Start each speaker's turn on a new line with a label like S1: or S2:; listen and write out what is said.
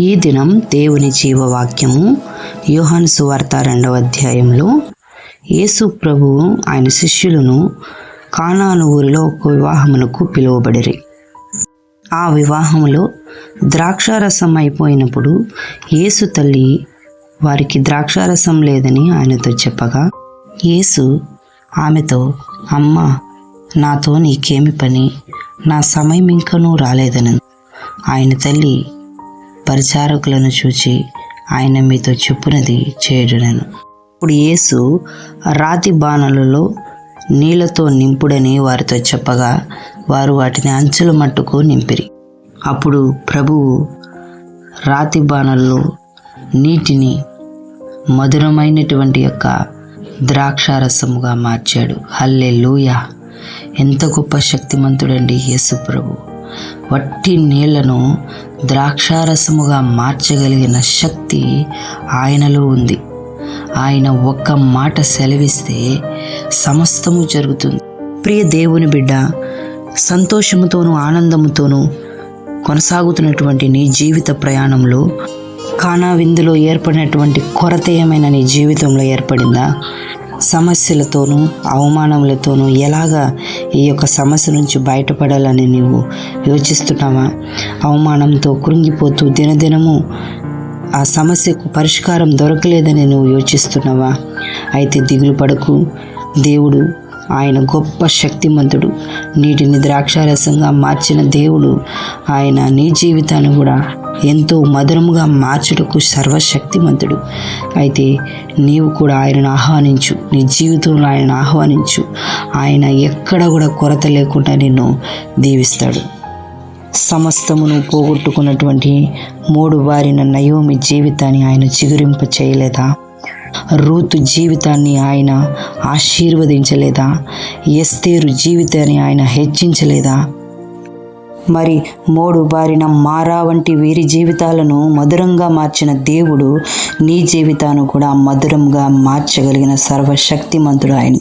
S1: ఈ దినం దేవుని జీవవాక్యము యోహాను సువార్త రెండవ అధ్యాయంలో యేసు ప్రభువు ఆయన శిష్యులను కానాను ఊరిలో ఒక వివాహమునకు పిలువబడిరి. ఆ వివాహములో ద్రాక్షారసం అయిపోయినప్పుడు యేసు తల్లి వారికి ద్రాక్షారసం లేదని ఆయనతో చెప్పగా యేసు ఆమెతో అమ్మ నాతో నీకేమి పని? నా సమయం ఇంకనూ రాలేదని ఆయన తల్లి పరిచారకులను చూచి ఆయన మీతో చెప్పునది చేయుడనను ఇప్పుడు యేసు రాతి బాణలలో నీళ్ళతో నింపుడని వారితో చెప్పగా వారు వాటిని అంచుల మట్టుకు నింపిరి. అప్పుడు ప్రభువు రాతి బాణల్లో నీటిని మధురమైనటువంటి యొక్క ద్రాక్షారసముగా మార్చాడు. హల్లే ఎంత గొప్ప శక్తిమంతుడండి యేసు ప్రభు. వట్టి నీళ్ళను ద్రాక్షారసముగా మార్చగలిగిన శక్తి ఆయనలో ఉంది. ఆయన ఒక్క మాట సెలవిస్తే సమస్తము జరుగుతుంది. ప్రియ దేవుని బిడ్డ సంతోషముతోనూ ఆనందముతోనూ కొనసాగుతున్నటువంటి నీ జీవిత ప్రయాణంలో కానా విందులో ఏర్పడినటువంటి కొరత ఏమైనా నీ జీవితంలో ఏర్పడిందా? సమస్యలతోనూ అవమానములతోనూ ఎలాగా ఈ యొక్క సమస్య నుంచి బయటపడాలని నీవు యోచిస్తున్నావా? అవమానంతో కృంగిపోతూ దినదినము ఆ సమస్యకు పరిష్కారం దొరకలేదని నువ్వు యోచిస్తున్నావా? అయితే దిగులు పడకు. దేవుడు ఆయన గొప్ప శక్తిమంతుడు. నీటిని ద్రాక్షారసంగా మార్చిన దేవుడు ఆయన నీ జీవితాన్ని కూడా ఎంతో మధురముగా మార్చుటకు సర్వశక్తిమంతుడు. అయితే నీవు కూడా ఆయనను ఆహ్వానించు. నీ జీవితంలో ఆయనను ఆహ్వానించు. ఆయన ఎక్కడ కూడా కొరత లేకుండా నిన్ను దీవిస్తాడు. సమస్తమును పోగొట్టుకున్నటువంటి మూడు వారిన నయోమి జీవితాన్ని ఆయన చిగురింప చేయలేదా? రూతు జీవితాన్ని ఆయన ఆశీర్వదించలేదా? ఎస్తేరు జీవితాన్ని ఆయన హెచ్చించలేదా? మరి మోడు బారిన మారా వంటి వీరి జీవితాలను మధురంగా మార్చిన దేవుడు నీ జీవితాన్ని కూడా మధురంగా మార్చగలిగిన సర్వశక్తిమంతుడు ఆయన.